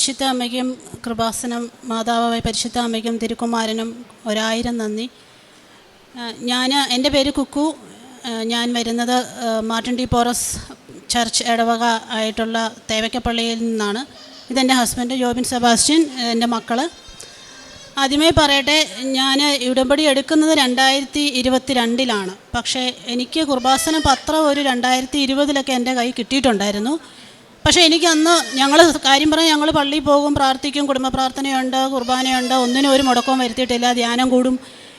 പരിശുദ്ധ അമ്മയ്ക്കും കൃപാസനം മാതാവായ പരിശുദ്ധ അമ്മയ്ക്കും തിരുക്കുമാരനും ഒരായിരം നന്ദി. ഞാൻ എന്റെ പേര് കുക്കു. ഞാൻ വരുന്നത് മാർട്ടിൻ ഡി പോറസ് ചർച്ച് ഇടവക ആയിട്ടുള്ള തേവയ്ക്കപ്പള്ളിയിൽ നിന്നാണ്. ഇതെന്റെ ഹസ്ബൻഡ് ജോബിൻ സെബാസ്റ്റ്യൻ എന്റെ മക്കൾ ആദ്യമേ പറയട്ടെ ഞാൻ ഉടമ്പടി എടുക്കുന്നത് രണ്ടായിരത്തി ഇരുപത്തി രണ്ടിലാണ് പക്ഷേ എനിക്ക് കുർബാസന പത്രം ഒരു രണ്ടായിരത്തി ഇരുപതിലൊക്കെ എന്റെ കൈ കിട്ടിയിട്ടുണ്ടായിരുന്നു. പക്ഷേ എനിക്ക് അന്ന് ഞങ്ങൾ കാര്യം പറഞ്ഞാൽ ഞങ്ങൾ പള്ളിയിൽ പോകും പ്രാർത്ഥിക്കും കുടുംബ പ്രാർത്ഥനയുണ്ട് കുർബാനയുണ്ട് ഒന്നിനും ഒരു മുടക്കവും വരുത്തിയിട്ടില്ല ധ്യാനം കൂടും.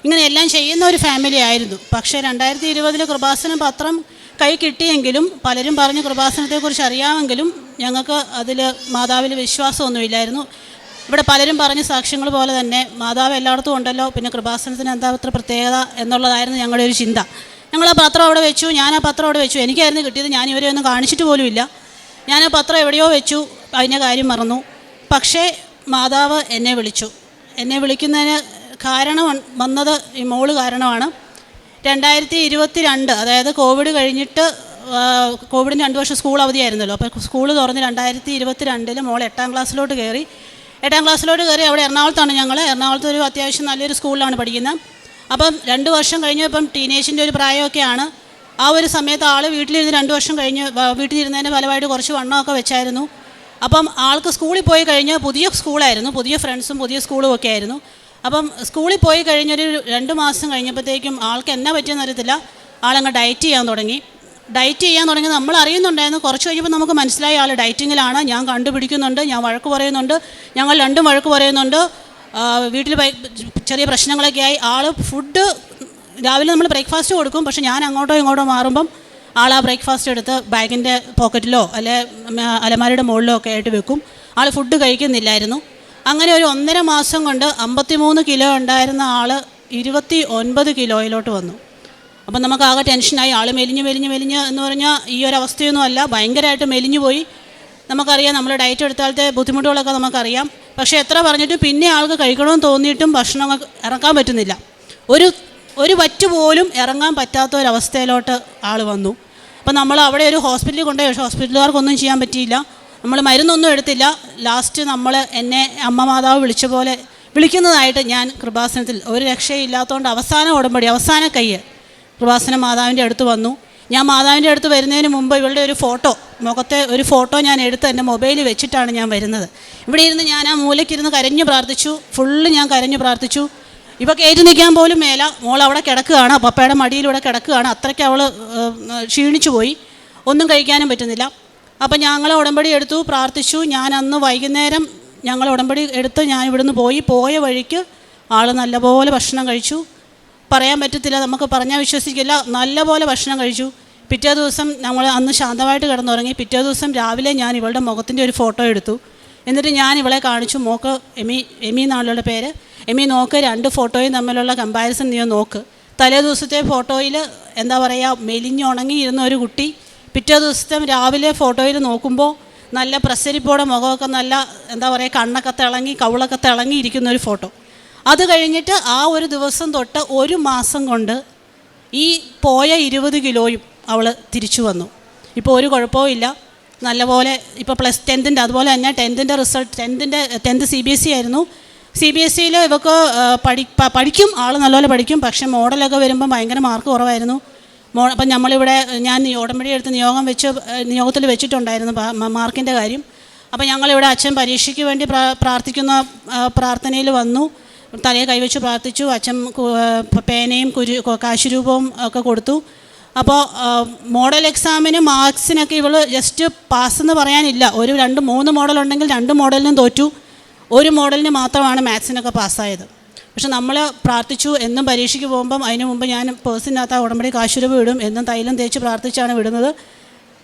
ഇങ്ങനെ എല്ലാം ചെയ്യുന്ന ഒരു ഫാമിലി ആയിരുന്നു. പക്ഷേ രണ്ടായിരത്തി ഇരുപതിൽ കൃപാസനം പത്രം കൈ കിട്ടിയെങ്കിലും പലരും പറഞ്ഞ് കൃപാസനത്തെക്കുറിച്ച് അറിയാമെങ്കിലും ഞങ്ങൾക്ക് അതിൽ മാതാവിൽ വിശ്വാസമൊന്നുമില്ലായിരുന്നു ഇവിടെ പലരും പറഞ്ഞ സാക്ഷ്യങ്ങൾ പോലെ തന്നെ മാതാവ് എല്ലായിടത്തും ഉണ്ടല്ലോ പിന്നെ കൃപാസനത്തിന് എന്താ അത്ര പ്രത്യേകത എന്നുള്ളതായിരുന്നു ഞങ്ങളുടെ ഒരു ചിന്ത. ഞങ്ങൾ ആ പത്രം അവിടെ വെച്ചു ഞാൻ ആ പത്രം അവിടെ വെച്ചു. എനിക്കായിരുന്നു കിട്ടിയത് ഞാൻ ഇവരെ ഒന്നും കാണിച്ചിട്ട് പോലുമില്ല. ഞാൻ ആ പത്രം എവിടെയോ വെച്ചു അതിന്റെ കാര്യം മറന്നു. പക്ഷേ മാതാവ് എന്നെ വിളിച്ചു. എന്നെ വിളിക്കുന്നതിന് കാരണം വന്നത് ഈ മോൾ കാരണമാണ്. രണ്ടായിരത്തി ഇരുപത്തി രണ്ട് അതായത് കോവിഡ് കഴിഞ്ഞിട്ട് കോവിഡിന് രണ്ട് വർഷം സ്കൂൾ അവധിയായിരുന്നല്ലോ. അപ്പോൾ സ്കൂൾ തുറന്ന് രണ്ടായിരത്തി ഇരുപത്തി രണ്ടിൽ മോൾ എട്ടാം ക്ലാസ്സിലോട്ട് കയറി. എട്ടാം ക്ലാസ്സിലോട്ട് കയറി അവിടെ എറണാകുളത്താണ് ഞങ്ങൾ എറണാകുളത്ത് ഒരു അത്യാവശ്യം നല്ലൊരു സ്കൂളിലാണ് പഠിക്കുന്നത്. അപ്പം രണ്ട് വർഷം കഴിഞ്ഞപ്പം ടീനേജിന്റെ ഒരു പ്രായമൊക്കെയാണ്. ആ ഒരു സമയത്ത് ആൾ വീട്ടിലിരുന്ന് രണ്ട് വർഷം കഴിഞ്ഞ് വീട്ടിലിരുന്നതിന്റെ ഫലമായിട്ട് കുറച്ച് വണ്ണമൊക്കെ വെച്ചായിരുന്നു. അപ്പം ആൾക്ക് സ്കൂളിൽ പോയി കഴിഞ്ഞ് പുതിയ സ്കൂളായിരുന്നു പുതിയ ഫ്രണ്ട്സും പുതിയ സ്കൂളും ഒക്കെ ആയിരുന്നു. അപ്പം സ്കൂളിൽ പോയി കഴിഞ്ഞൊരു രണ്ട് മാസം കഴിഞ്ഞപ്പോഴത്തേക്കും ആൾക്ക് എന്നാ പറ്റിയെന്ന് അറിയത്തില്ല. ആളങ്ങ് ഡയറ്റ് ചെയ്യാൻ തുടങ്ങി. ഡയറ്റ് ചെയ്യാൻ തുടങ്ങി നമ്മൾ അറിയുന്നുണ്ടായിരുന്നു. കുറച്ച് കഴിഞ്ഞപ്പോൾ നമുക്ക് മനസ്സിലായി ആൾ ഡയറ്റിങ്ങിലാണ്. ഞാൻ കണ്ടുപിടിക്കുന്നുണ്ട് ഞാൻ വഴക്ക് പറയുന്നുണ്ട് ഞങ്ങൾ രണ്ടും വഴക്ക് പറയുന്നുണ്ട്. വീട്ടിൽ ചെറിയ പ്രശ്നങ്ങളൊക്കെ ആയി. ആൾ ഫുഡ് രാവിലെ നമ്മൾ ബ്രേക്ക്ഫാസ്റ്റ് കൊടുക്കും പക്ഷേ ഞാൻ അങ്ങോട്ടോ ഇങ്ങോട്ടോ മാറുമ്പം ആൾ ആ ബ്രേക്ക്ഫാസ്റ്റ് എടുത്ത് ബാഗിന്റെ പോക്കറ്റിലോ അല്ലെ അലമാരിയുടെ മുകളിലോ ഒക്കെ ആയിട്ട് വെക്കും. ആൾ ഫുഡ് കഴിക്കുന്നില്ലായിരുന്നു. അങ്ങനെ ഒരു ഒന്നര മാസം കൊണ്ട് അമ്പത്തിമൂന്ന് കിലോ ഉണ്ടായിരുന്ന ആൾ ഇരുപത്തി ഒൻപത് കിലോയിലോട്ട് വന്നു. അപ്പം നമുക്ക് ആകെ ടെൻഷനായി. ആൾ മെലിഞ്ഞ് മെലിഞ്ഞ് മെലിഞ്ഞ് എന്ന് പറഞ്ഞാൽ ഈ ഒരു അവസ്ഥയൊന്നും അല്ല. ഭയങ്കരമായിട്ട് മെലിഞ്ഞു പോയി. നമുക്കറിയാം നമ്മൾ ഡയറ്റ് എടുത്താലത്തെ ബുദ്ധിമുട്ടുകളൊക്കെ നമുക്കറിയാം. പക്ഷേ എത്ര പറഞ്ഞിട്ടും പിന്നെ ആൾക്ക് കഴിക്കണമെന്ന് തോന്നിയിട്ടും ഭക്ഷണം ഇറക്കാൻ പറ്റുന്നില്ല. ഒരു ഒരു വറ്റ് പോലും ഇറങ്ങാൻ പറ്റാത്ത ഒരവസ്ഥയിലോട്ട് ആൾ വന്നു. അപ്പം നമ്മൾ അവിടെ ഒരു ഹോസ്പിറ്റലിൽ കൊണ്ടുപോയി. പക്ഷേ ഹോസ്പിറ്റലുകാർക്കൊന്നും ചെയ്യാൻ പറ്റിയില്ല. നമ്മൾ മരുന്നൊന്നും എടുത്തില്ല. ലാസ്റ്റ് നമ്മൾ എന്നെ അമ്മ മാതാവ് വിളിച്ച പോലെ വിളിക്കുന്നതായിട്ട് ഞാൻ കൃപാസനത്തിൽ ഒരു രക്ഷയില്ലാത്തതുകൊണ്ട് അവസാന ഉടമ്പടി അവസാന കയ്യ് കൃപാസന മാതാവിന്റെ അടുത്ത് വന്നു. ഞാൻ മാതാവിന്റെ അടുത്ത് വരുന്നതിന് മുമ്പ് ഇവളുടെ ഒരു ഫോട്ടോ മുഖത്തെ ഒരു ഫോട്ടോ ഞാൻ എടുത്ത് എന്റെ മൊബൈലിൽ വെച്ചിട്ടാണ് ഞാൻ വരുന്നത്. ഇവിടെ ഇരുന്ന് ഞാൻ ആ മൂലയ്ക്കിരുന്ന് കരഞ്ഞു പ്രാർത്ഥിച്ചു. ഫുള്ള് ഞാൻ കരഞ്ഞു പ്രാർത്ഥിച്ചു. ഇവ കയറ്റി നിൽക്കാൻ പോലും മേല. മോൾ അവിടെ കിടക്കുകയാണ്. പപ്പയുടെ മടിയിലൂടെ കിടക്കുകയാണ്. അത്രയ്ക്ക് അവൾ ക്ഷീണിച്ചു പോയി. ഒന്നും കഴിക്കാനും പറ്റുന്നില്ല. അപ്പം ഞങ്ങൾ ഉടമ്പടി എടുത്തു പ്രാർത്ഥിച്ചു. ഞാൻ അന്ന് വൈകുന്നേരം ഞങ്ങൾ ഉടമ്പടി എടുത്ത് ഞാൻ ഇവിടുന്ന് പോയി. പോയ വഴിക്ക് ആൾ നല്ലപോലെ ഭക്ഷണം കഴിച്ചു. പറയാൻ പറ്റത്തില്ല നമുക്ക് പറഞ്ഞാൽ വിശ്വസിക്കില്ല. നല്ലപോലെ ഭക്ഷണം കഴിച്ചു. പിറ്റേ ദിവസം നമ്മൾ അന്ന് ശാന്തമായിട്ട് കിടന്നുറങ്ങി. പിറ്റേ ദിവസം രാവിലെ ഞാൻ ഇവളുടെ മുഖത്തിന്റെ ഒരു ഫോട്ടോ എടുത്തു. എന്നിട്ട് ഞാൻ ഇവളെ കാണിച്ചു. മോക്ക് എമി എമി എന്നാളുടെ പേര്. എമി നോക്ക് രണ്ട് ഫോട്ടോയും തമ്മിലുള്ള കമ്പാരിസൺ നീ നോക്ക്. തലേ ദിവസത്തെ ഫോട്ടോയിൽ എന്താ പറയുക മെലിഞ്ഞുണങ്ങിയിരുന്ന ഒരു കുട്ടി പിറ്റേ ദിവസത്തെ രാവിലെ ഫോട്ടോയിൽ നോക്കുമ്പോൾ നല്ല പ്രസരിപ്പോടെ മുഖമൊക്കെ നല്ല എന്താ പറയുക കണ്ണൊക്കെ തിളങ്ങി കവിളൊക്കെ തിളങ്ങി ഇരിക്കുന്ന ഒരു ഫോട്ടോ അത് കഴിഞ്ഞിട്ട് ആ ഒരു ദിവസം തൊട്ട് ഒരു മാസം കൊണ്ട് ഈ പോയ ഇരുപത് കിലോയും അവൾ തിരിച്ചു വന്നു. ഇപ്പോൾ ഒരു കുഴപ്പവും ഇല്ല. നല്ലപോലെ ഇപ്പോൾ പ്ലസ് ടെൻത്തിന്റെ അതുപോലെ തന്നെ ടെൻത്തിന്റെ result ടെൻത്തിന്റെ tenth C B S C ആയിരുന്നു. സി ബി എസ് സിയിൽ ഇവർക്ക് പഠി പഠിക്കും ആൾ നല്ലപോലെ പഠിക്കും പക്ഷേ മോഡലൊക്കെ വരുമ്പോൾ ഭയങ്കര മാർക്ക് കുറവായിരുന്നു. മോ അപ്പം നമ്മളിവിടെ ഞാൻ ഉടമ്പടി എടുത്ത് നിയോഗം വെച്ച് നിയോഗത്തിൽ വെച്ചിട്ടുണ്ടായിരുന്നു മാർക്കിന്റെ കാര്യം. അപ്പം ഞങ്ങളിവിടെ അച്ഛൻ പരീക്ഷയ്ക്ക് വേണ്ടി പ്രാർത്ഥിക്കുന്ന പ്രാർത്ഥനയിൽ വന്നു. തലയെ കൈവച്ച് പ്രാർത്ഥിച്ചു. അച്ഛൻ പേനയും കുരു കാശുരൂപവും ഒക്കെ കൊടുത്തു. അപ്പോൾ മോഡൽ എക്സാമിന് മാർക്സിനൊക്കെ ഇവൾ ജസ്റ്റ് പാസ് എന്ന് പറയാനില്ല. ഒരു രണ്ട് മൂന്ന് മോഡൽ ഉണ്ടെങ്കിൽ രണ്ട് മോഡലിനും തോറ്റു. ഒരു മോഡലിന് മാത്രമാണ് മാത്സിനൊക്കെ പാസ്സായത് പക്ഷെ നമ്മൾ പ്രാർത്ഥിച്ചു എന്നും പരീക്ഷയ്ക്ക് പോകുമ്പം അതിന് മുമ്പ് ഞാൻ പേഴ്സിനകത്ത് ആ ഉടമ്പടി കാശുരൂപ വിടും എന്നും തൈലം തേച്ച് പ്രാർത്ഥിച്ചാണ് വിടുന്നത്.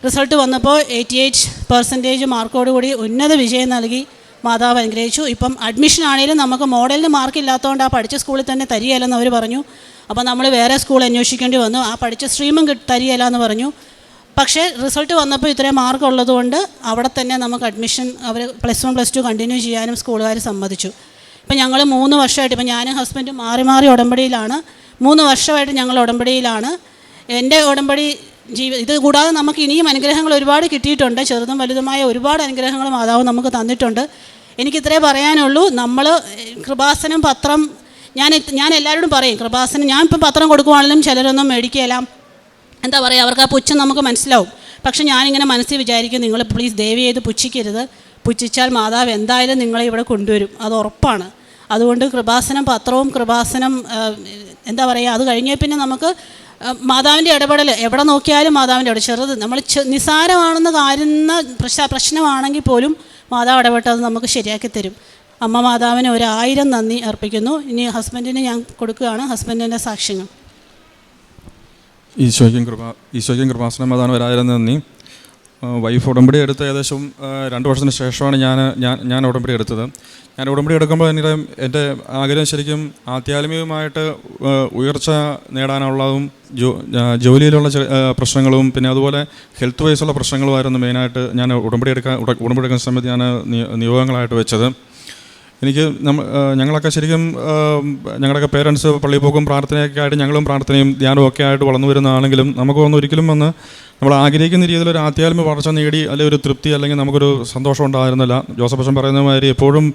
റിസൾട്ട് വന്നപ്പോൾ എയ്റ്റി എയ്റ്റ് പെർസെന്റേജ് മാർക്കോടുകൂടി ഉന്നത വിജയം നൽകി. മാതാവ് അനുഗ്രഹിച്ചു. ഇപ്പം അഡ്മിഷൻ ആണെങ്കിലും നമുക്ക് മോഡലിന് മാർക്ക് ഇല്ലാത്തതുകൊണ്ട് ആ പഠിച്ച സ്കൂളിൽ തന്നെ തരികയില്ലെന്ന് അവർ പറഞ്ഞു. അപ്പോൾ നമ്മൾ വേറെ സ്കൂൾ അന്വേഷിക്കേണ്ടി വന്നു. ആ പഠിച്ച സ്ട്രീമും തരികയില്ല എന്ന് പറഞ്ഞു. പക്ഷേ റിസൾട്ട് വന്നപ്പോൾ ഇത്രയും മാർക്ക് ഉള്ളതുകൊണ്ട് അവിടെ തന്നെ നമുക്ക് അഡ്മിഷൻ അവർ plus one plus two continue ചെയ്യാനും സ്കൂളുകാർ സമ്മതിച്ചു. ഇപ്പം ഞങ്ങൾ മൂന്ന് വർഷമായിട്ട് ഇപ്പം ഞാനും ഹസ്ബൻഡും മാറി മാറി ഉടമ്പടിയിലാണ്. മൂന്ന് വർഷമായിട്ട് ഞങ്ങൾ ഉടമ്പടിയിലാണ്. എന്റെ ഉടമ്പടി ജീവ ഇത് കൂടാതെ നമുക്ക് ഇനിയും അനുഗ്രഹങ്ങൾ ഒരുപാട് കിട്ടിയിട്ടുണ്ട്. ചെറുതും വലുതുമായ ഒരുപാട് അനുഗ്രഹങ്ങൾ മാതാവ് നമുക്ക് തന്നിട്ടുണ്ട്. എനിക്ക് ഇത്രേ പറയാനുള്ളൂ നമ്മൾ കൃപാസനം പത്രം ഞാൻ ഞാൻ എല്ലാവരോടും പറയും കൃപാസനം ഞാൻ ഇപ്പം പത്രം കൊടുക്കുവാണെങ്കിലും ചിലരൊന്നും മേടിക്കുകയില്ല. എന്താ പറയുക അവർക്ക് ആ പുച്ഛം നമുക്ക് മനസ്സിലാവും. പക്ഷെ ഞാനിങ്ങനെ മനസ്സിൽ വിചാരിക്കും നിങ്ങൾ പ്ലീസ് ദയവ് ചെയ്ത് പുച്ഛിക്കരുത്. പുച്ഛിച്ചാൽ മാതാവ് എന്തായാലും നിങ്ങളെ ഇവിടെ കൊണ്ടുവരും. അത് ഉറപ്പാണ്. അതുകൊണ്ട് കൃപാസനം പത്രവും കൃപാസനം എന്താ പറയുക അത് കഴിഞ്ഞേ പിന്നെ നമുക്ക് മാതാവിന്റെ ഇടപെടൽ എവിടെ നോക്കിയാലും മാതാവിന്റെ ഇടപെടൽ ചെറുത് നമ്മൾ നിസ്സാരമാണെന്ന് പ്രശ്ന പ്രശ്നമാണെങ്കിൽ പോലും മാതാവ് ഇടപെട്ട് അത് നമുക്ക് ശരിയാക്കി തരും. അമ്മ മാതാവിന് ഒരായിരം നന്ദി അർപ്പിക്കുന്നു. ഇനി ഹസ്ബൻഡിന് ഞാൻ കൊടുക്കുകയാണ്. ഹസ്ബൻഡിന്റെ സാക്ഷ്യങ്ങൾ. ഈശോയ്ക്കും കൃപ ഈശോയ്ക്കും കൃപാസനം. അതാണ് ഒരായിരം നന്ദി. വൈഫ് ഉടമ്പടി എടുത്ത് ഏകദേശം രണ്ട് വർഷത്തിന് ശേഷമാണ് ഞാൻ ഞാൻ ഞാൻ ഉടമ്പടി എടുത്തത്. ഞാൻ ഉടമ്പടി എടുക്കുമ്പോൾ എന്റെ എന്റെ ആഗ്രഹം ശരിക്കും ആധ്യാത്മികമായിട്ട് ഉയർച്ച നേടാനുള്ളതും ജോ ജോലിയിലുള്ള പ്രശ്നങ്ങളും പിന്നെ അതുപോലെ ഹെൽത്ത് വൈസുള്ള പ്രശ്നങ്ങളുമായിരുന്നു മെയിനായിട്ട് ഞാൻ ഉടമ്പടി എടുക്കാൻ ഉട- ഉടമ്പടി എടുക്കുന്ന സമയത്ത് ഞാൻ നിയോഗങ്ങളായിട്ട് വെച്ചത്. എനിക്ക് ഞങ്ങളൊക്കെ ശരിക്കും ഞങ്ങളൊക്കെ പേരൻസ് പള്ളിയിൽ പോകും പ്രാർത്ഥനയൊക്കെ ആയിട്ട് ഞങ്ങളും പ്രാർത്ഥനയും ധ്യാനവും ഒക്കെ ആയിട്ട് വളർന്നു വരുന്നതാണെങ്കിലും നമുക്ക് ഒന്ന് ഒരിക്കലും വന്ന് നമ്മൾ ആഗ്രഹിക്കുന്ന രീതിയിൽ ഒരു ആധ്യാത്മിക വളർച്ച നേടി അല്ലെങ്കിൽ ഒരു തൃപ്തി അല്ലെങ്കിൽ നമുക്കൊരു സന്തോഷം ഉണ്ടായിരുന്നില്ല. ജോസഫ് അച്ഛൻ പറയുന്ന മാതിരി എപ്പോഴും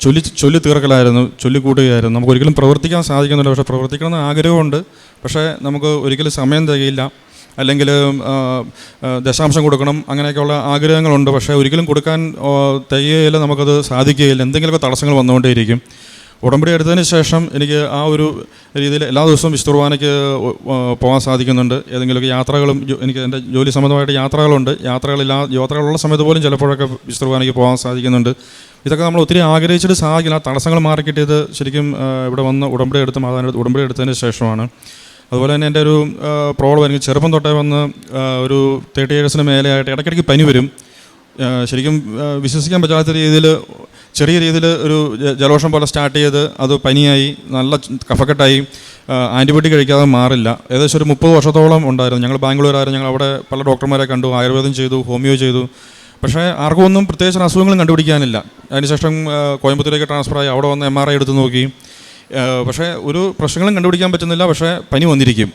ചൊല്ലി ചൊല്ലി തീർക്കലായിരുന്നു ചൊല്ലിക്കൂട്ടുകയായിരുന്നു നമുക്കൊരിക്കലും പ്രവർത്തിക്കാൻ സാധിക്കുന്നില്ല. പക്ഷേ പ്രവർത്തിക്കണമെന്ന് ആഗ്രഹമുണ്ട്. പക്ഷേ നമുക്ക് ഒരിക്കലും സമയം തികയില്ല. അല്ലെങ്കിൽ ദശാംശം കൊടുക്കണം അങ്ങനെയൊക്കെയുള്ള ആഗ്രഹങ്ങളുണ്ട്. പക്ഷേ ഒരിക്കലും കൊടുക്കാൻ തയ്യയില്ല നമുക്കത് സാധിക്കുകയില്ല. എന്തെങ്കിലുമൊക്കെ തടസ്സങ്ങൾ വന്നുകൊണ്ടേയിരിക്കും. ഉടമ്പടി എടുത്തതിന് ശേഷം എനിക്ക് ആ ഒരു രീതിയിൽ എല്ലാ ദിവസവും വിശുദ്ധ പോകാൻ സാധിക്കുന്നുണ്ട്. ഏതെങ്കിലുമൊക്കെ യാത്രകളും എനിക്ക് എന്റെ ജോലി സംബന്ധമായിട്ട് യാത്രകളുണ്ട്. യാത്രകളില്ലാ യാത്രകളുള്ള സമയത്ത് പോലും ചിലപ്പോഴൊക്കെ വിശുദ്ധ പോകാൻ സാധിക്കുന്നുണ്ട്. ഇതൊക്കെ നമ്മൾ ഒത്തിരി ആഗ്രഹിച്ചിട്ട് സാധിക്കില്ല. തടസ്സങ്ങൾ മാറിക്കിട്ടിയത് ശരിക്കും ഇവിടെ വന്ന് ഉടമ്പടി എടുത്ത് മാതാവിന്റെ ഉടമ്പടി എടുത്തതിന് ശേഷമാണ്. അതുപോലെ തന്നെ എന്റെ ഒരു പ്രോബ്ലം എനിക്ക് ചെറുപ്പം തൊട്ടേ വന്ന് ഒരു തേർട്ടി ഇയേഴ്സിന് മേലെയായിട്ട് ഇടയ്ക്കിടയ്ക്ക് പനി വരും. ശരിക്കും വിശ്വസിക്കാൻ പറ്റാത്ത രീതിയിൽ ചെറിയ രീതിയിൽ ഒരു ജലോഷം പോലെ സ്റ്റാർട്ട് ചെയ്ത് അത് പനിയായി നല്ല കഫക്കെട്ടായി ആന്റിബയോട്ടിക് കഴിക്കാതെ മാറില്ല. ഏകദേശം ഒരു മുപ്പത് വർഷത്തോളം ഉണ്ടായിരുന്നു. ഞങ്ങൾ ബാംഗ്ലൂരായിരുന്നു ഞങ്ങൾ അവിടെ പല ഡോക്ടർമാരെ കണ്ടു ആയുർവേദം ചെയ്തു ഹോമിയോ ചെയ്തു. പക്ഷേ ആർക്കും ഒന്നും പ്രത്യേകിച്ച് അസുഖങ്ങളും കണ്ടുപിടിക്കാനില്ല. അതിനുശേഷം ട്രാൻസ്ഫർ ആയി അവിടെ വന്ന് എം ആർ ഐ എടുത്ത് നോക്കി. പക്ഷേ ഒരു പ്രശ്നങ്ങളും കണ്ടുപിടിക്കാൻ പറ്റുന്നില്ല പക്ഷേ പനി വന്നിരിക്കും.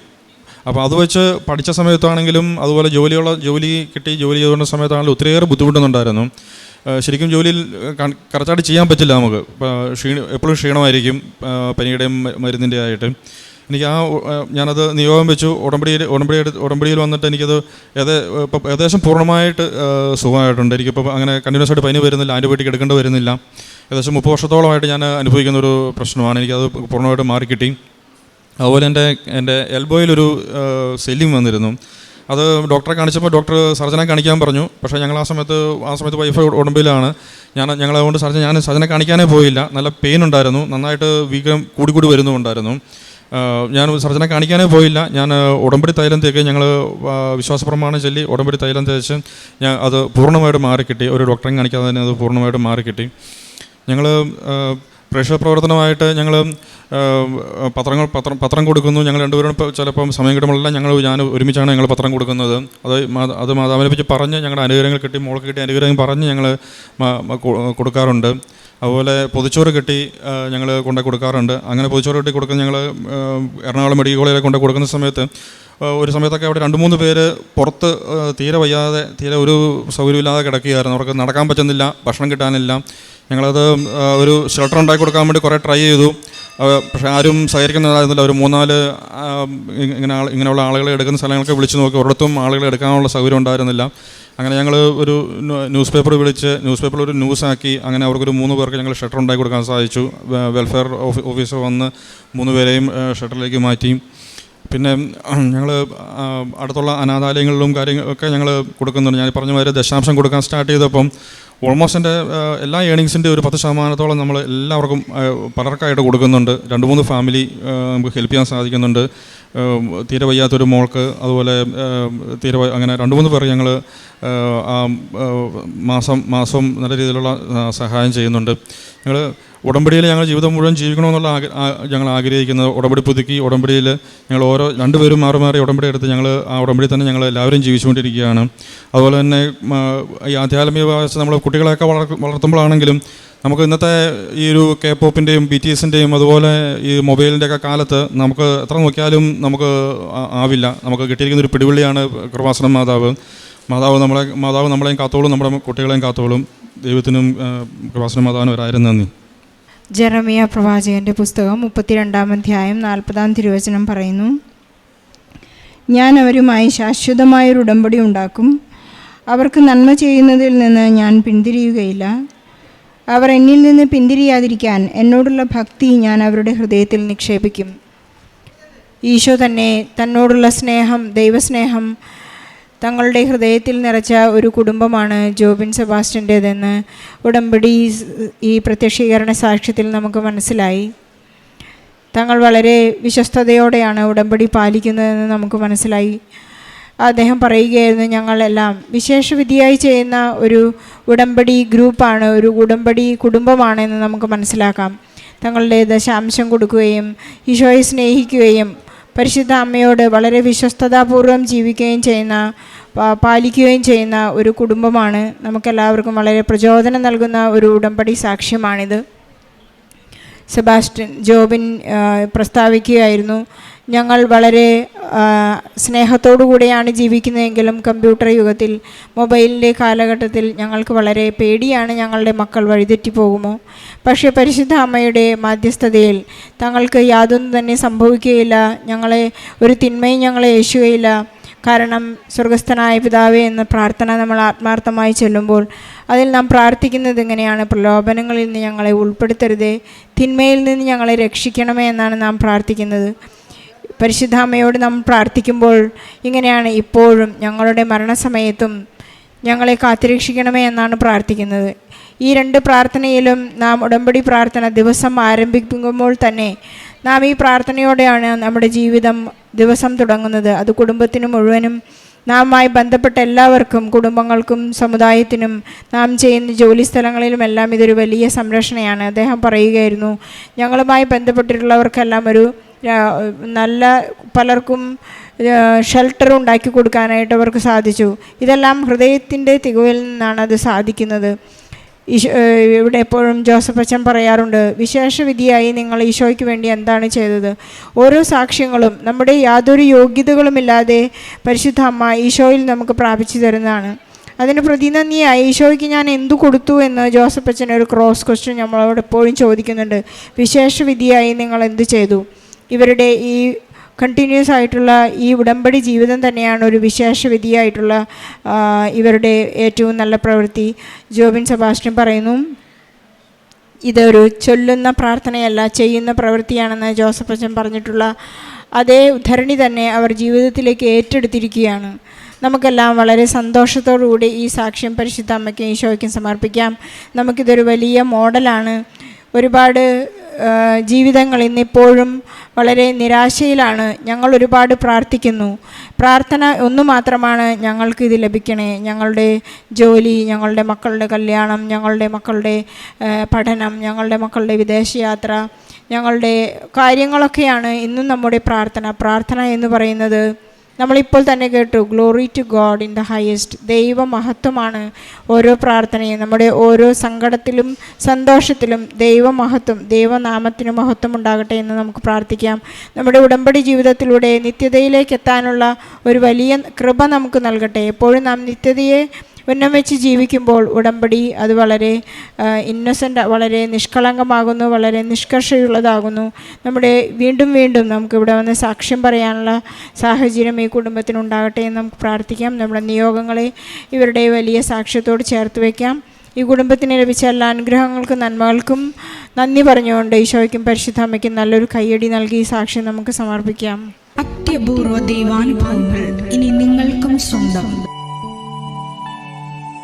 അപ്പോൾ അത് വെച്ച് പഠിച്ച സമയത്താണെങ്കിലും അതുപോലെ ജോലിയുള്ള ജോലി കിട്ടി ജോലി ചെയ്തുകൊണ്ട സമയത്താണെങ്കിലും ഒത്തിരിയേറെ ബുദ്ധിമുട്ടുന്നുണ്ടായിരുന്നു. ശരിക്കും ജോലിയിൽ കറക്റ്റായിട്ട് ചെയ്യാൻ പറ്റില്ല നമുക്ക്. ക്ഷീണം എപ്പോഴും ക്ഷീണമായിരിക്കും പനിയുടെയും മരുന്നിന്റെ ആയിട്ട് എനിക്ക് ആ ഞാനത് നിയോഗം വെച്ചു. ഉടമ്പടിയിൽ ഉടമ്പടി എടുത്ത് ഉടമ്പടിയിൽ വന്നിട്ട് എനിക്കത് ഏത് ഇപ്പം ഏകദേശം പൂർണമായിട്ട് സുഖമായിട്ടുണ്ട്. എനിക്കിപ്പോൾ അങ്ങനെ കണ്ടിന്യൂസ് ആയിട്ട് പനി വരുന്നില്ല ആന്റിബയോട്ടിക് എടുക്കേണ്ടി വരുന്നില്ല. ഏകദേശം മുപ്പത് വർഷത്തോളമായിട്ട് ഞാൻ അനുഭവിക്കുന്ന ഒരു പ്രശ്നമാണ്. എനിക്കത് പൂർണമായിട്ട് മാറിക്കിട്ടി. അതുപോലെ എന്റെ എന്റെ എൽബോയിലൊരു സെല്ലിങ് വന്നിരുന്നു. അത് ഡോക്ടറെ കാണിച്ചപ്പോൾ ഡോക്ടർ സർജനെ കാണിക്കാൻ പറഞ്ഞു. പക്ഷേ ഞങ്ങൾ ആ സമയത്ത് ആ സമയത്ത് വൈഫ് ഉടമ്പിലാണ് ഞാൻ ഞങ്ങൾ അതുകൊണ്ട് സർജൻ ഞാൻ സർജനെ കാണിക്കാനേ പോയില്ല. നല്ല പെയിൻ ഉണ്ടായിരുന്നു. നന്നായിട്ട് വീക്കം കൂടി കൂടി വരുന്നുണ്ടായിരുന്നു ഞാൻ സർജനെ കാണിക്കാനേ പോയില്ല. ഞാൻ ഉടമ്പടി തൈലം തേക്ക് ഞങ്ങൾ വിശ്വാസ പ്രമാണം ചൊല്ലി ഉടമ്പടി തൈലം തേച്ച് ഞാൻ അത് പൂർണമായിട്ട് മാറിക്കിട്ടി. ഒരു ഡോക്ടറെ കാണിക്കാതെ തന്നെ അത് പൂർണമായിട്ട് മാറിക്കിട്ടി. ഞങ്ങൾ പ്രേക്ഷക പ്രവർത്തനമായിട്ട് ഞങ്ങൾ പത്രങ്ങൾ പത്രം പത്രം കൊടുക്കുന്നു. ഞങ്ങൾ രണ്ടുപേരും ചിലപ്പം സമയം കിട്ടുമ്പോഴെല്ലാം ഞങ്ങൾ ഞാൻ ഒരുമിച്ചാണ് ഞങ്ങൾ പത്രം കൊടുക്കുന്നത്. അത് അത് മാതാവിനെ പറ്റി പറഞ്ഞ് ഞങ്ങളുടെ അനുഗ്രഹങ്ങൾ കിട്ടി മോൾക്ക് കിട്ടിയ അനുഗ്രഹം പറഞ്ഞ് ഞങ്ങൾ കൊടുക്കാറുണ്ട്. അതുപോലെ പൊതിച്ചോറ് കെട്ടി ഞങ്ങൾ കൊണ്ട് കൊടുക്കാറുണ്ട്. അങ്ങനെ പൊതിച്ചോറ് കെട്ടി കൊടുക്കുന്ന ഞങ്ങൾ എറണാകുളം മെഡിക്കൽ കോളേജിൽ കൊണ്ട് കൊടുക്കുന്ന സമയത്ത് ഒരു സമയത്തൊക്കെ അവിടെ രണ്ട് മൂന്ന് പേര് പുറത്ത് തീരെ വയ്യാതെ തീരെ ഒരു സൗകര്യമില്ലാതെ കിടക്കുകയായിരുന്നു. അവർക്ക് നടക്കാൻ പറ്റുന്നില്ല ഭക്ഷണം കിട്ടാനില്ല. ഞങ്ങളത് ഒരു ഷെൽട്ടർ ഉണ്ടാക്കി കൊടുക്കാൻ വേണ്ടി കുറേ ട്രൈ ചെയ്തു. പക്ഷേ ആരും സഹകരിക്കുന്നതായിരുന്നില്ല. ഒരു മൂന്നാൽ ഇങ്ങനെ ഇങ്ങനെയുള്ള ആളുകളെ എടുക്കുന്ന സ്ഥലങ്ങളൊക്കെ വിളിച്ചു നോക്കി. ഒരിടത്തും ആളുകളെ എടുക്കാനുള്ള സൗകര്യം ഉണ്ടായിരുന്നില്ല. അങ്ങനെ ഞങ്ങൾ ഒരു ന്യൂ- ന്യൂസ് പേപ്പർ വിളിച്ച് ന്യൂസ് പേപ്പറിൽ ഒരു ന്യൂസ് ആക്കി അങ്ങനെ അവർക്കൊരു മൂന്ന് പേർക്ക് ഞങ്ങൾ ഷട്ടർ ഉണ്ടാക്കി കൊടുക്കാൻ സാധിച്ചു വെൽഫെയർ ഓഫീസർ വന്ന് മൂന്ന് പേരെയും ഷട്ടറിലേക്ക് മാറ്റി. പിന്നെ ഞങ്ങൾ അടുത്തുള്ള അനാഥാലയങ്ങളിലും കാര്യങ്ങളൊക്കെ ഞങ്ങൾ കൊടുക്കുന്നുണ്ട്. ഞാൻ പറഞ്ഞ മാതിരി ദശാംശം കൊടുക്കാൻ സ്റ്റാർട്ട് ചെയ്തപ്പം ഓൾമോസ്റ്റ് എന്റെ എല്ലാ ഏണിങ്സിന്റെ ഒരു പത്ത് ശതമാനത്തോളം നമ്മൾ എല്ലാവർക്കും പലർക്കായിട്ട് കൊടുക്കുന്നുണ്ട്. രണ്ട് മൂന്ന് ഫാമിലി നമുക്ക് ഹെൽപ്പ് ചെയ്യാൻ സാധിക്കുന്നുണ്ട്. തീരെ വയ്യാത്തൊരു മോൾക്ക് അതുപോലെ തീരെ അങ്ങനെ രണ്ട് മൂന്ന് പേർ ഞങ്ങൾ മാസം മാസം നല്ല രീതിയിലുള്ള സഹായം ചെയ്യുന്നുണ്ട്. ഞങ്ങൾ ഉടമ്പടിയിൽ ഞങ്ങൾ ജീവിതം മുഴുവൻ ജീവിക്കണമെന്നുള്ള ഞങ്ങൾ ആഗ്രഹിക്കുന്നത് ഉടമ്പടി പുതുക്കി ഉടമ്പടിയിൽ ഞങ്ങൾ ഓരോ രണ്ടുപേരും മാറി മാറി ഉടമ്പടി എടുത്ത് ഞങ്ങൾ ആ ഉടമ്പടി തന്നെ ഞങ്ങൾ എല്ലാവരും ജീവിച്ചുകൊണ്ടിരിക്കുകയാണ്. അതുപോലെ തന്നെ ഈ ആധ്യാത്മിക നമ്മൾ കുട്ടികളെയൊക്കെ വളർ വളർത്തുമ്പോഴാണെങ്കിലും നമുക്ക് ഇന്നത്തെ ഈ ഒരു കെ പോപ്പിന്റെയും ബി ടി എസിന്റെയും അതുപോലെ ഈ മൊബൈലിന്റെ ഒക്കെ കാലത്ത് നമുക്ക് എത്ര നോക്കിയാലും നമുക്ക് ആവില്ല. നമുക്ക് കിട്ടിയിരിക്കുന്ന ഒരു പിടിവള്ളിയാണ് കൃപാസനം മാതാവ്. മാതാവ് നമ്മളെ മാതാവ് നമ്മളെയും കാത്തോളും നമ്മുടെ കുട്ടികളെയും കാത്തോളും. ദൈവത്തിനും കൃപാസനം മാതാവിനും ഒരായിരം നന്ദി. ജെറമിയ പ്രവാചകന്റെ പുസ്തകം മുപ്പത്തിരണ്ടാം അധ്യായം നാൽപ്പതാം തിരുവചനം പറയുന്നു. ഞാൻ അവരുമായി ശാശ്വതമായൊരു ഉടമ്പടി ഉണ്ടാക്കും. അവർക്ക് നന്മ ചെയ്യുന്നതിൽ നിന്ന് ഞാൻ പിന്തിരിയുകയില്ല. അവർ എന്നിൽ നിന്ന് പിന്തിരിയാതിരിക്കാൻ എന്നോടുള്ള ഭക്തി ഞാൻ അവരുടെ ഹൃദയത്തിൽ നിക്ഷേപിക്കും. ഈശോ തന്നെ തന്നോടുള്ള സ്നേഹം ദൈവസ്നേഹം തങ്ങളുടെ ഹൃദയത്തിൽ നിറച്ച ഒരു കുടുംബമാണ് ജോബിൻ സെബാസ്റ്റ്യന്റേതെന്ന് ഉടമ്പടി ഈ പ്രത്യക്ഷീകരണ സാക്ഷ്യത്തിൽ നമുക്ക് മനസ്സിലായി. തങ്ങൾ വളരെ വിശ്വസ്തയോടെയാണ് ഉടമ്പടി പാലിക്കുന്നതെന്ന് നമുക്ക് മനസ്സിലായി. അദ്ദേഹം പറയുകയായിരുന്നു ഞങ്ങളെല്ലാം വിശേഷവിധിയായി ചെയ്യുന്ന ഒരു ഉടമ്പടി ഗ്രൂപ്പാണ് ഒരു ഉടമ്പടി കുടുംബമാണെന്ന് നമുക്ക് മനസ്സിലാക്കാം. തങ്ങളുടെ ദശാംശം കൊടുക്കുകയും ഈശോയെ സ്നേഹിക്കുകയും പരിശുദ്ധ അമ്മയോട് വളരെ വിശ്വസ്തതാപൂർവം ജീവിക്കുകയും ചെയ്യുന്ന പാലിക്കുകയും ചെയ്യുന്ന ഒരു കുടുംബമാണ്. നമുക്കെല്ലാവർക്കും വളരെ പ്രചോദനം നൽകുന്ന ഒരു ഉടമ്പടി സാക്ഷ്യമാണിത്. സെബാസ്റ്റ്യൻ ജോബിൻ പ്രസ്താവിക്കുകയായിരുന്നു ഞങ്ങൾ വളരെ സ്നേഹത്തോടു കൂടിയാണ് ജീവിക്കുന്നതെങ്കിലും കമ്പ്യൂട്ടർ യുഗത്തിൽ മൊബൈലിന്റെ കാലഘട്ടത്തിൽ ഞങ്ങൾക്ക് വളരെ പേടിയാണ് ഞങ്ങളുടെ മക്കൾ വഴിതെറ്റി പോകുമോ. പക്ഷേ പരിശുദ്ധ അമ്മയുടെ മാധ്യസ്ഥതയിൽ തങ്ങൾക്ക് യാതൊന്നും തന്നെ സംഭവിക്കുകയില്ല. ഞങ്ങളെ ഒരു തിന്മയും ഞങ്ങളെ യേശുകയില്ല കാരണം സ്വർഗസ്ഥനായ പിതാവേ എന്ന പ്രാർത്ഥന നമ്മൾ ആത്മാർത്ഥമായി ചെല്ലുമ്പോൾ അതിൽ നാം പ്രാർത്ഥിക്കുന്നത് എങ്ങനെയാണ് പ്രലോഭനങ്ങളിൽ നിന്ന് ഞങ്ങളെ ഉൾപ്പെടുത്തരുതേ. തിന്മയിൽ നിന്ന് ഞങ്ങളെ രക്ഷിക്കണമേ എന്നാണ് നാം പ്രാർത്ഥിക്കുന്നത്. പരിശുദ്ധാമ്മയോട് നാം പ്രാർത്ഥിക്കുമ്പോൾ ഇങ്ങനെയാണ് ഇപ്പോഴും ഞങ്ങളുടെ മരണസമയത്തും ഞങ്ങളെ കാത്തിരക്ഷിക്കണമേ എന്നാണ് പ്രാർത്ഥിക്കുന്നത്. ഈ രണ്ട് പ്രാർത്ഥനയിലും നാം ഉടമ്പടി പ്രാർത്ഥന ദിവസം ആരംഭിക്കുമ്പോൾ തന്നെ നാം ഈ പ്രാർത്ഥനയോടെയാണ് നമ്മുടെ ജീവിതം ദിവസം തുടങ്ങുന്നത്. അത് കുടുംബത്തിന് മുഴുവനും നാമായി ബന്ധപ്പെട്ട എല്ലാവർക്കും കുടുംബങ്ങൾക്കും സമുദായത്തിനും നാം ചെയ്യുന്ന ജോലി സ്ഥലങ്ങളിലുമെല്ലാം ഇതൊരു വലിയ സംരക്ഷണയാണ്. അദ്ദേഹം പറയുകയായിരുന്നു ഞങ്ങളുമായി ബന്ധപ്പെട്ടിട്ടുള്ളവർക്കെല്ലാം ഒരു നല്ല പലർക്കും ഷെൽട്ടർ ഉണ്ടാക്കി കൊടുക്കാനായിട്ട് അവർക്ക് സാധിച്ചു. ഇതെല്ലാം ഹൃദയത്തിന്റെ തികവിൽ നിന്നാണ് അത് സാധിക്കുന്നത്. ഈശോ ഇവിടെ എപ്പോഴും ജോസഫ് അച്ഛൻ പറയാറുണ്ട് വിശേഷവിധിയായി നിങ്ങൾ ഈശോയ്ക്ക് വേണ്ടി എന്താണ് ചെയ്തത്? ഓരോ സാക്ഷ്യങ്ങളും നമ്മുടെ യാതൊരു യോഗ്യതകളുമില്ലാതെ പരിശുദ്ധ അമ്മ ഈശോയിൽ നമുക്ക് പ്രാപിച്ചു തരുന്നതാണ്. അതിന് പ്രതിനന്ദിയായി ഈശോയ്ക്ക് ഞാൻ എന്തു കൊടുത്തു? എന്ന് ജോസഫ് അച്ഛൻ ഒരു ക്രോസ് ക്വസ്റ്റ്യൻ നമ്മളോട് എപ്പോഴും ചോദിക്കുന്നുണ്ട്. വിശേഷവിധിയായി നിങ്ങൾ എന്ത് ചെയ്തു? ഇവരുടെ ഈ കണ്ടിന്യൂസ് ആയിട്ടുള്ള ഈ ഉടമ്പടി ജീവിതം തന്നെയാണ് ഒരു വിശേഷ വിധിയായിട്ടുള്ള ഇവരുടെ ഏറ്റവും നല്ല പ്രവൃത്തി. ജോബിൻ സെബാസ്റ്റ്യൻ പറയുന്നു ഇതൊരു ചൊല്ലുന്ന പ്രാർത്ഥനയല്ല ചെയ്യുന്ന പ്രവൃത്തിയാണെന്ന് ജോസഫ് അച്ഛൻ പറഞ്ഞിട്ടുള്ള അതേ ഉദ്ധരണി തന്നെ അവർ ജീവിതത്തിലേക്ക് ഏറ്റെടുത്തിരിക്കുകയാണ്. നമുക്കെല്ലാം വളരെ സന്തോഷത്തോടുകൂടി ഈ സാക്ഷ്യം പരിശുദ്ധ അമ്മയ്ക്കും ഈശോയ്ക്കും സമർപ്പിക്കാം. നമുക്കിതൊരു വലിയ മോഡലാണ്. ഒരുപാട് ജീവിതങ്ങൾ ഇന്നിപ്പോഴും വളരെ നിരാശയിലാണ്. ഞങ്ങൾ ഒരുപാട് പ്രാർത്ഥിക്കുന്നു. പ്രാർത്ഥന ഒന്നു മാത്രമാണ് ഞങ്ങൾക്ക് ഇത് ലഭിക്കണേ. ഞങ്ങളുടെ ജോലി ഞങ്ങളുടെ മക്കളുടെ കല്യാണം ഞങ്ങളുടെ മക്കളുടെ പഠനം ഞങ്ങളുടെ മക്കളുടെ വിദേശയാത്ര ഞങ്ങളുടെ കാര്യങ്ങളൊക്കെയാണ് ഇന്നും നമ്മുടെ പ്രാർത്ഥന. പ്രാർത്ഥന എന്ന് പറയുന്നത് നമ്മളിപ്പോൾ തന്നെ കേട്ടു glory to God in the highest ദൈവമഹത്വമാണ് ഓരോ പ്രാർത്ഥനയും. നമ്മുടെ ഓരോ സങ്കടത്തിലും സന്തോഷത്തിലും ദൈവ മഹത്വം ദൈവനാമത്തിന് മഹത്വം ഉണ്ടാകട്ടെ എന്ന് നമുക്ക് പ്രാർത്ഥിക്കാം. നമ്മുടെ ഉടമ്പടി ജീവിതത്തിലൂടെ നിത്യതയിലേക്ക് എത്താനുള്ള ഒരു വലിയ കൃപ നമുക്ക് നൽകട്ടെ. എപ്പോഴും നാം നിത്യതയെ ഉന്നം വെച്ച് ജീവിക്കുമ്പോൾ ഉടമ്പടി അത് വളരെ ഇന്നസെന്റ് വളരെ നിഷ്കളങ്കമാകുന്നു വളരെ നിഷ്കർഷയുള്ളതാകുന്നു. നമ്മുടെ വീണ്ടും വീണ്ടും നമുക്ക് ഇവിടെ വന്ന് സാക്ഷ്യം പറയാനുള്ള സാഹചര്യം ഈ കുടുംബത്തിനുണ്ടാകട്ടെ എന്ന് നമുക്ക് പ്രാർത്ഥിക്കാം. നമ്മുടെ നിയോഗങ്ങളെ ഇവരുടെ വലിയ സാക്ഷ്യത്തോട് ചേർത്ത് വയ്ക്കാം ഈ കുടുംബത്തിന് ലഭിച്ച എല്ലാ അനുഗ്രഹങ്ങൾക്കും നന്മകൾക്കും നന്ദി പറഞ്ഞുകൊണ്ട് ഈശോയ്ക്കും പരിശുദ്ധാമയ്ക്കും നല്ലൊരു കയ്യടി നൽകി സാക്ഷ്യം നമുക്ക് സമർപ്പിക്കാം. അത്യപൂർവ ദൈവാനുഭവങ്ങൾ ഇനി നിങ്ങൾക്കും സ്വന്തം.